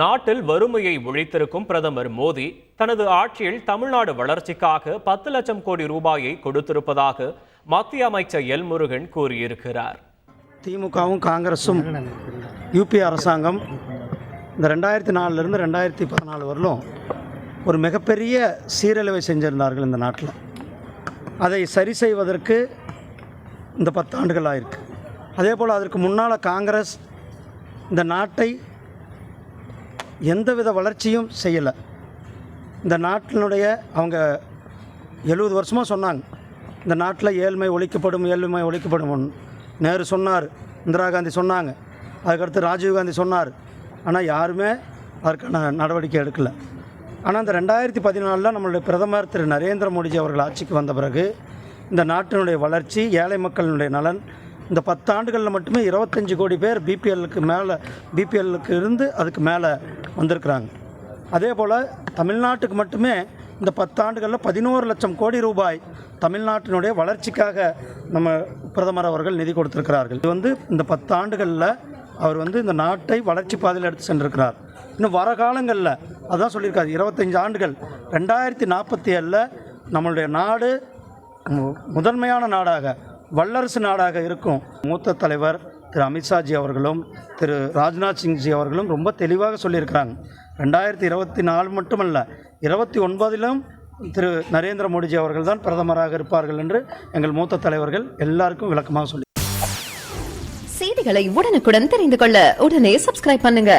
நாட்டில் வறுமையை ஒழித்திருக்கும் பிரதமர் மோடி தனது ஆட்சியில் தமிழ்நாடு வளர்ச்சிக்காக பத்து லட்சம் கோடி ரூபாயை கொடுத்திருப்பதாக மத்திய அமைச்சர் எல் முருகன் கூறியிருக்கிறார். திமுகவும் காங்கிரஸும் யூபி அரசாங்கம் இந்த ரெண்டாயிரத்தி நாலுலேருந்து ரெண்டாயிரத்தி பதினாலு வரலும் ஒரு மிகப்பெரிய சீரழிவை செஞ்சிருந்தார்கள் இந்த நாட்டில். அதை சரி செய்வதற்கு இந்த பத்தாண்டுகள் ஆயிருக்கு. அதே போல் அதற்கு முன்னால் காங்கிரஸ் இந்த நாட்டை எந்தவித வளர்ச்சியும் செய்யலை. இந்த நாட்டினுடைய அவங்க எழுபது வருஷமாக சொன்னாங்க இந்த நாட்டில் ஏழ்மை ஒழிக்கப்படும் ஏழ்மை ஒழிக்கப்படும் நேரு சொன்னார் இந்திரா காந்தி சொன்னாங்க அதுக்கடுத்து ராஜீவ் காந்தி சொன்னார். ஆனால் யாருமே அதற்கான நடவடிக்கை எடுக்கலை. ஆனால் இந்த ரெண்டாயிரத்தி பதினாலில் நம்மளுடைய பிரதமர் திரு நரேந்திர மோடிஜி அவர்கள் ஆட்சிக்கு வந்த பிறகு இந்த நாட்டினுடைய வளர்ச்சி ஏழை மக்களினுடைய நலன் இந்த பத்தாண்டுகளில் மட்டுமே இருபத்தஞ்சி கோடி பேர் பிபிஎல்லுக்கு மேலே பிபிஎல்லுக்கு இருந்து அதுக்கு மேலே வந்திருக்கிறாங்க. அதே போல் தமிழ்நாட்டுக்கு மட்டுமே இந்த பத்தாண்டுகளில் பதினோரு லட்சம் கோடி ரூபாய் தமிழ்நாட்டினுடைய வளர்ச்சிக்காக நம்ம பிரதமர் அவர்கள் நிதி கொடுத்திருக்கிறார்கள். இது வந்து இந்த பத்தாண்டுகளில் அவர் வந்து இந்த நாட்டை வளர்ச்சி பாதையில் எடுத்து சென்றிருக்கிறார். இன்னும் வர காலங்களில் அதான் சொல்லியிருக்காரு இருபத்தஞ்சு ஆண்டுகள். ரெண்டாயிரத்தி நாற்பத்தி ஏழில் நம்மளுடைய நாடு முதன்மையான நாடாக வல்லரசு நாடாக இருக்கும் மூத்த தலைவர் திரு அமித்ஷாஜி அவர்களும் திரு ராஜ்நாத் சிங்ஜி அவர்களும் ரொம்ப தெளிவாக சொல்லியிருக்கிறாங்க. ரெண்டாயிரத்தி இருபத்தி நாலு மட்டுமல்ல இருபத்தி ஒன்பதிலும் திரு நரேந்திர மோடிஜி அவர்கள் தான் பிரதமராக இருப்பார்கள் என்று எங்கள் மூத்த தலைவர்கள் எல்லாருக்கும் விளக்கமாக சொல்லி செய்திகளை உடனுக்குடன் தெரிந்து கொள்ள உடனே சப்ஸ்கிரைப் பண்ணுங்க.